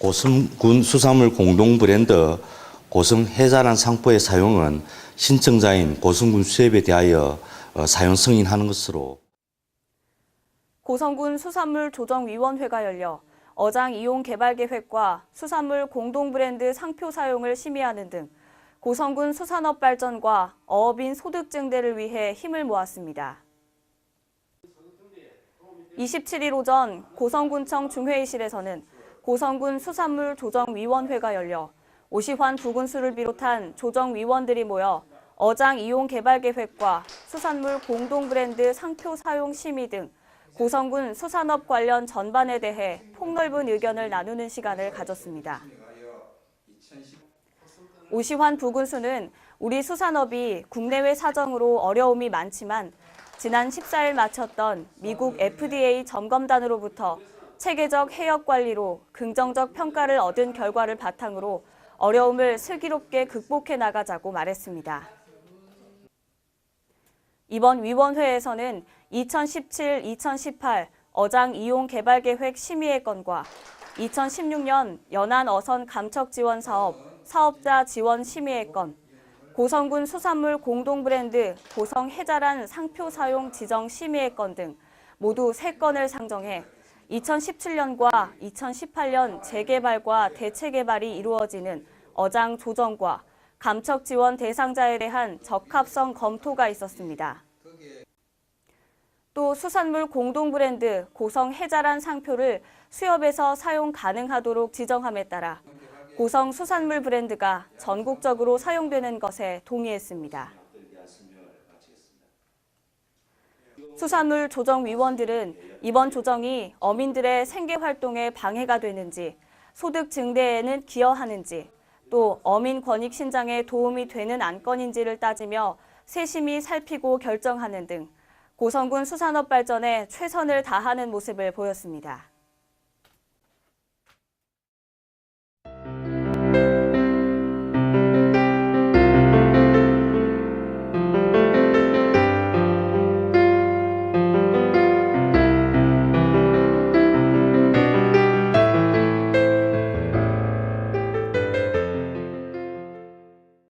고성군 수산물 공동 브랜드 고성 해자란 상표의 사용은 신청자인 고성군 수협에 대하여 어, 사용 승인하는 것으로 고성군 수산물 조정위원회가 열려 어장 이용 개발 계획과 수산물 공동 브랜드 상표 사용을 심의하는 등 고성군 수산업 발전과 어업인 소득 증대를 위해 힘을 모았습니다. 27일 오전 고성군청 중회의실에서는 고성군 수산물 조정위원회가 열려 오시환 부군수를 비롯한 조정위원들이 모여 어장 이용 개발 계획과 수산물 공동 브랜드 상표 사용 심의 등 고성군 수산업 관련 전반에 대해 폭넓은 의견을 나누는 시간을 가졌습니다. 오시환 부군수는 우리 수산업이 국내외 사정으로 어려움이 많지만 지난 14일 마쳤던 미국 FDA 점검단으로부터 체계적 해역 관리로 긍정적 평가를 얻은 결과를 바탕으로 어려움을 슬기롭게 극복해 나가자고 말했습니다. 이번 위원회에서는 2017-2018 어장 이용 개발 계획 심의의 건과 2016년 연안 어선 감척 지원 사업 사업자 지원 심의의 건, 고성군 수산물 공동 브랜드 고성 해자란 상표 사용 지정 심의의 건등 모두 3건을 상정해 2017년과 2018년 재개발과 대체 개발이 이루어지는 어장 조정과 감척 지원 대상자에 대한 적합성 검토가 있었습니다. 또 수산물 공동 브랜드 고성 해자란 상표를 수협에서 사용 가능하도록 지정함에 따라 고성 수산물 브랜드가 전국적으로 사용되는 것에 동의했습니다. 수산물 조정위원들은 이번 조정이 어민들의 생계 활동에 방해가 되는지, 소득 증대에는 기여하는지, 또 어민 권익 신장에 도움이 되는 안건인지를 따지며 세심히 살피고 결정하는 등 고성군 수산업 발전에 최선을 다하는 모습을 보였습니다.